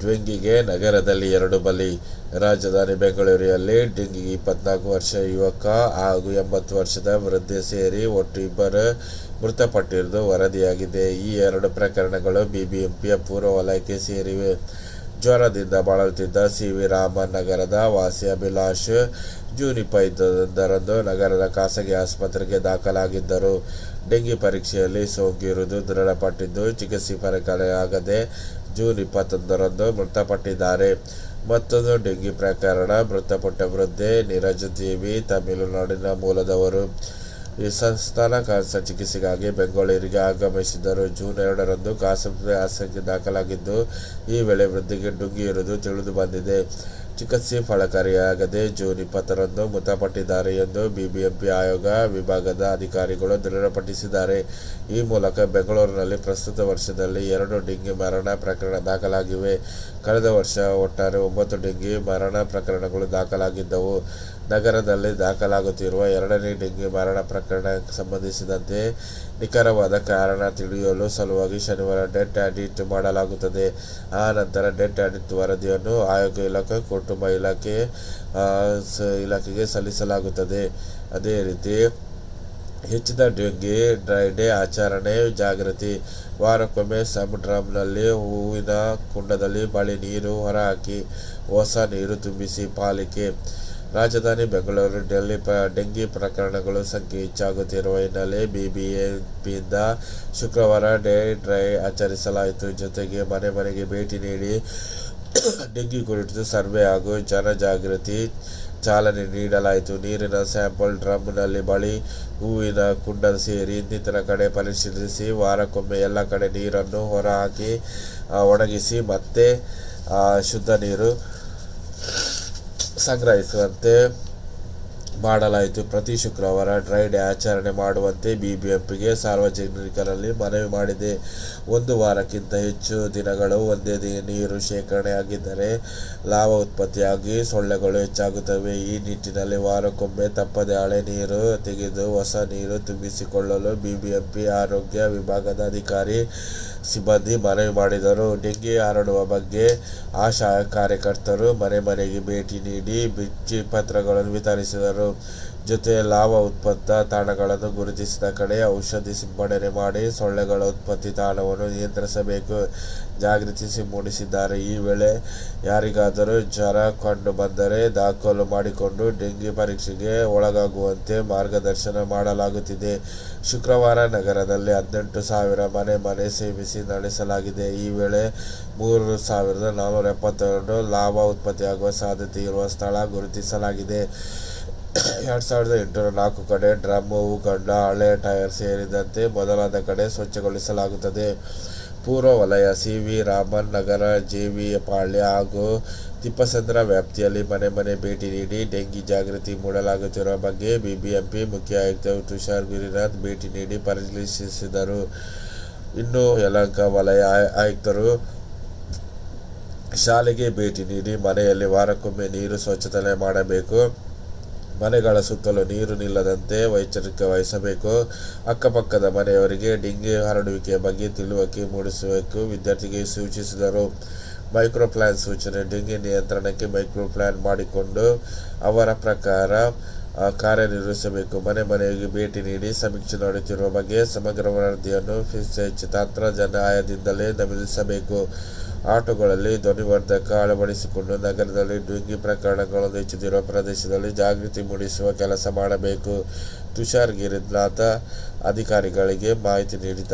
ಡೆಂಗಿಗೆ ನಗರದಲ್ಲಿ ಎರಡು ಬಲಿ. ರಾಜಧಾನಿ ಬೆಂಗಳೂರಿನಲ್ಲಿ ಡೆಂಗಿಗೆ ಇಪ್ಪತ್ನಾಲ್ಕು ವರ್ಷ ಯುವಕ ಹಾಗೂ ಎಂಬತ್ತು ವರ್ಷದ ವೃದ್ಧೆ ಸೇರಿ ಒಟ್ಟು ಇಬ್ಬರು ಮೃತಪಟ್ಟಿರುವುದು ವರದಿಯಾಗಿದೆ. ಈ ಎರಡು ಪ್ರಕರಣಗಳು ಬಿಬಿಎಂಪಿಯ ಪೂರ್ವ ವಲಯಕ್ಕೆ ಸೇರಿವೆ. ಜ್ವರದಿಂದ ಬಳಲುತ್ತಿದ್ದ ಸಿ ವಿ ರಾಮನ್ ನಗರದ ವಾಸಿ ಅಭಿಲಾಷ್ ಜೂನ್ ಇಪ್ಪತ್ತೊಂದರಂದು ನಗರದ ಖಾಸಗಿ ಆಸ್ಪತ್ರೆಗೆ ದಾಖಲಾಗಿದ್ದರು. ಡೆಂಗಿ ಪರೀಕ್ಷೆಯಲ್ಲಿ ಸೋಂಕಿರುವುದು ದೃಢಪಟ್ಟಿದ್ದು ಚಿಕಿತ್ಸೆ ಫಲಕಾರಿಯಾಗದೆ ಜೂನ್ ಇಪ್ಪತ್ತೊಂದರಂದು ಮೃತಪಟ್ಟಿದ್ದಾರೆ. ಮತ್ತೊಂದು ಡೆಂಗಿ ಪ್ರಕರಣ, ಮೃತಪಟ್ಟ ವೃದ್ಧೆ ನೀರಜ್ ದೇವಿ ತಮಿಳುನಾಡಿನ ಮೂಲದವರು. ಈ ಸಂಸ್ಥಾನ ಕ್ಯಾನ್ಸರ್ ಚಿಕಿತ್ಸೆಗಾಗಿ ಬೆಂಗಳೂರಿಗೆ ಆಗಮಿಸಿದ್ದರು. ಜೂನ್ ಎರಡರಂದು ಖಾಸಗಿ ಆಸಕ್ತಿ ದಾಖಲಾಗಿದ್ದು, ಈ ವೇಳೆ ವೃದ್ಧೆಗೆ ಡುಂಗಿ ಇರುವುದು ತಿಳಿದು ಬಂದಿದೆ. ಚಿಕಿತ್ಸೆ ಫಲಕಾರಿಯಾಗದೆ ಜೂನ್ ಇಪ್ಪತ್ತರಂದು ಮೃತಪಟ್ಟಿದ್ದಾರೆ ಎಂದು ಬಿಬಿಎಂಪಿ ಆಯೋಗ ವಿಭಾಗದ ಅಧಿಕಾರಿಗಳು ದೃಢಪಡಿಸಿದ್ದಾರೆ. ಈ ಮೂಲಕ ಬೆಂಗಳೂರಿನಲ್ಲಿ ಪ್ರಸ್ತುತ ವರ್ಷದಲ್ಲಿ ಎರಡು ಡಿಂಗಿ ಮರಣ ಪ್ರಕರಣ ದಾಖಲಾಗಿವೆ. ಕಳೆದ ವರ್ಷ ಒಟ್ಟಾರೆ ಒಂಬತ್ತು ಡಿಂಗಿ ಮರಣ ಪ್ರಕರಣಗಳು ದಾಖಲಾಗಿದ್ದವು. ನಗರದಲ್ಲಿ ದಾಖಲಾಗುತ್ತಿರುವ ಎರಡನೇ ಡಿಂಗಿ ಮರಣ ಪ್ರಕರಣಕ್ಕೆ ಸಂಬಂಧಿಸಿದಂತೆ ನಿಖರವಾದ ಕಾರಣ ತಿಳಿಯಲು ಸಲುವಾಗಿ ಶನಿವಾರ ಡೆಟ್ ಆಡಿಟ್ ಮಾಡಲಾಗುತ್ತದೆ. ಆ ನಂತರ ಡೆಟ್ ಆಡಿಟ್ ವರದಿಯನ್ನು ಆಯೋಗ ಇಲಾಖೆ ಕುಟುಂಬ ಇಲಾಖೆ ಇಲಾಖೆಗೆ ಸಲ್ಲಿಸಲಾಗುತ್ತದೆ. ಅದೇ ರೀತಿ ಹೆಚ್ಚಿನ ಡೆಂಗಿ ಡ್ರೈ ಡೇ ಆಚರಣೆ, ಜಾಗೃತಿ. ವಾರಕ್ಕೊಮ್ಮೆ ಸಮ್ ಡ್ರಮ್ನಲ್ಲಿ ಹೂವಿನ ಕುಂಡದಲ್ಲಿ ಬಳಿ ನೀರು ಹೊರಹಾಕಿ, ಹೊಸ ನೀರು ತುಂಬಿಸಿ ಪಾಲಿಕೆ. ರಾಜಧಾನಿ ಬೆಂಗಳೂರು, ಡೆಲ್ಲಿ ಡೆಂಗಿ ಪ್ರಕರಣಗಳು ಸಂಖ್ಯೆ ಹೆಚ್ಚಾಗುತ್ತಿರುವ ಹಿನ್ನೆಲೆ ಬಿಬಿಎಂಪಿಯಿಂದ ಶುಕ್ರವಾರ ಡೇ ಡ್ರೈ ಆಚರಿಸಲಾಯಿತು. ಜೊತೆಗೆ ಮನೆ ಮನೆಗೆ ಭೇಟಿ ನೀಡಿ ಡೆಂಗಿ ಕುರಿತು ಸರ್ವೆ ಹಾಗೂ ಜನಜಾಗೃತಿ ಚಾಲನೆ ನೀಡಲಾಯಿತು. ನೀರಿನ ಸ್ಯಾಂಪಲ್, ಡ್ರಮ್ನಲ್ಲಿ ಬಳಿ ಹೂವಿನ ಕುಂಡ ಸೇರಿ ಇನ್ನಿತರ ಕಡೆ ಪರಿಶೀಲಿಸಿ ವಾರಕ್ಕೊಮ್ಮೆ ಎಲ್ಲ ಕಡೆ ನೀರನ್ನು ಹೊರಹಾಕಿ ಒಣಗಿಸಿ ಮತ್ತೆ ಶುದ್ಧ ನೀರು ಸಂಗ್ರಹಿಸುವಂತೆ ಮಾಡಲಾಯಿತು. ಪ್ರತಿ ಶುಕ್ರವಾರ ಡ್ರೈ ಡೇ ಆಚರಣೆ ಮಾಡುವಂತೆ ಬಿಬಿಎಂಪಿಗೆ ಸಾರ್ವಜನಿಕರಲ್ಲಿ ಮನವಿ ಮಾಡಿದೆ. ಒಂದು ವಾರಕ್ಕಿಂತ ಹೆಚ್ಚು ದಿನಗಳು ಒಂದೇ ದಿನ ನೀರು ಶೇಖರಣೆಯಾಗಿದ್ದರೆ ಲಾಭ ಉತ್ಪತ್ತಿಯಾಗಿ ಸೊಳ್ಳೆಗಳು ಹೆಚ್ಚಾಗುತ್ತವೆ. ಈ ನಿಟ್ಟಿನಲ್ಲಿ ವಾರಕ್ಕೊಮ್ಮೆ ತಪ್ಪದೆ ಹಳೆ ನೀರು ತೆಗೆದು ಹೊಸ ನೀರು ತುಂಬಿಸಿಕೊಳ್ಳಲು ಬಿಬಿಎಂಪಿ ಆರೋಗ್ಯ ವಿಭಾಗದ ಅಧಿಕಾರಿ ಸಿಬ್ಬಂದಿ ಮನವಿ ಮಾಡಿದರು. ಡೆಂಗಿ ಹರಡುವ ಬಗ್ಗೆ ಆಶಾ ಕಾರ್ಯಕರ್ತರು ಮನೆ ಮನೆಗೆ ಭೇಟಿ ನೀಡಿ ಬಿಚ್ಚಿ ಪತ್ರಗಳನ್ನು ವಿತರಿಸಿದರು. ಜೊತೆ ಲಾಭ, ಉತ್ಪತ್ತ, ತಾಣಗಳನ್ನು ಗುರುತಿಸಿದ ಕಡೆ ಔಷಧಿ ಸಿಂಪಡಣೆ ಮಾಡಿ ಸೊಳ್ಳೆಗಳ ಉತ್ಪತ್ತಿ ತಾಣವನ್ನು ನಿಯಂತ್ರಿಸಬೇಕು. ಜಾಗೃತಿಸಿ ಮೂಡಿಸಿದ್ದಾರೆ. ಈ ವೇಳೆ ಯಾರಿಗಾದರೂ ಜ್ವರ ಕಂಡು ಬಂದರೆ ದಾಖಲು ಮಾಡಿಕೊಂಡು ಡೆಂಗಿ ಪರೀಕ್ಷೆಗೆ ಒಳಗಾಗುವಂತೆ ಮಾರ್ಗದರ್ಶನ ಮಾಡಲಾಗುತ್ತಿದೆ. ಶುಕ್ರವಾರ ನಗರದಲ್ಲಿ ಹದಿನೆಂಟು ಸಾವಿರ ಮನೆ ಮನೆ ಸೇವಿಸಿ ನಡೆಸಲಾಗಿದೆ. ಈ ವೇಳೆ ಮೂರು ಸಾವಿರದ ನಾನ್ನೂರ ಎಪ್ಪತ್ತೆರಡು ಲಾಭ, ಉತ್ಪತ್ತಿಯಾಗುವ ಸಾಧ್ಯತೆ ಇರುವ ಸ್ಥಳ ಗುರುತಿಸಲಾಗಿದೆ. ಎರಡು ಸಾವಿರದ ಎಂಟುನೂರ ನಾಲ್ಕು ಕಡೆ ಡ್ರಮ್ ಹೂಗಂಡ ಹಳೆ ಟೈರ್ ಸೇರಿದಂತೆ ಮೊದಲಾದ ಕಡೆ ಸ್ವಚ್ಛಗೊಳಿಸಲಾಗುತ್ತದೆ. ಪೂರ್ವ ವಲಯ, C V, Raman Nagar, J V Palya ಹಾಗೂ ತಿಪ್ಪಸಂದ್ರ ವ್ಯಾಪ್ತಿಯಲ್ಲಿ ಮನೆ ಮನೆ ಭೇಟಿ ನೀಡಿ ಡೆಂಗಿ ಜಾಗೃತಿ ಮೂಡಲಾಗುತ್ತಿರುವ ಬಗ್ಗೆ ಬಿಬಿಎಂಪಿ ಮುಖ್ಯ ಆಯುಕ್ತ ತುಷಾರ್ ಗಿರಿನಾಥ್ ಭೇಟಿ ನೀಡಿ ಪರಿಶೀಲಿಸಿದರು. ಇನ್ನು ಯಲಹಂಕ ವಲಯ ಆಯ್- ಆಯುಕ್ತರು ಶಾಲೆಗೆ ಭೇಟಿ ನೀಡಿ ಮನೆಯಲ್ಲಿ ವಾರಕ್ಕೊಮ್ಮೆ ನೀರು ಸ್ವಚ್ಛತನೆ ಮಾಡಬೇಕು. ಮನೆಗಳ ಸುತ್ತಲೂ ನೀರು ನಿಲ್ಲದಂತೆ ಎಚ್ಚರಿಕೆ ವಹಿಸಬೇಕು. ಅಕ್ಕಪಕ್ಕದ ಮನೆಯವರಿಗೆ ಡೆಂಗಿ ಹರಡುವಿಕೆಯ ಬಗ್ಗೆ ತಿಳುವಳಿಕೆ ಮೂಡಿಸಬೇಕು, ವಿದ್ಯಾರ್ಥಿಗೆ ಸೂಚಿಸಿದರು. ಮೈಕ್ರೋ ಪ್ಲಾನ್ ಸೂಚನೆ, ಡೆಂಗಿ ನಿಯಂತ್ರಣಕ್ಕೆ ಮೈಕ್ರೋಪ್ಲಾನ್ ಮಾಡಿಕೊಂಡು ಅವರ ಪ್ರಕಾರ ಕಾರ್ಯನಿರ್ವಹಿಸಬೇಕು ಮನೆ ಮನೆಗೆ ಭೇಟಿ ನೀಡಿ ಸಮೀಕ್ಷೆ ನಡೆಯುತ್ತಿರುವ ಬಗ್ಗೆ ಸಮಗ್ರ ವರದಿಯನ್ನು ಫಿಸೆಚ್ ತಂತ್ರಜ್ಞಾನದಿಂದಲೇ ನಮೂದಿಸಬೇಕು. ಆಟೋಗಳಲ್ಲಿ ಧ್ವನಿವರ್ಧಕ ಅಳವಡಿಸಿಕೊಂಡು ನಗರದಲ್ಲಿ ಡುಂಗಿ ಪ್ರಕರಣಗಳನ್ನು ಹೆಚ್ಚುತ್ತಿರುವ ಪ್ರದೇಶದಲ್ಲಿ ಜಾಗೃತಿ ಮೂಡಿಸುವ ಕೆಲಸ ಮಾಡಬೇಕು. ತುಷಾರ್ ಗಿರಿನಾಥ ಅಧಿಕಾರಿಗಳಿಗೆ ಮಾಹಿತಿ ನೀಡಿದ್ದಾರೆ.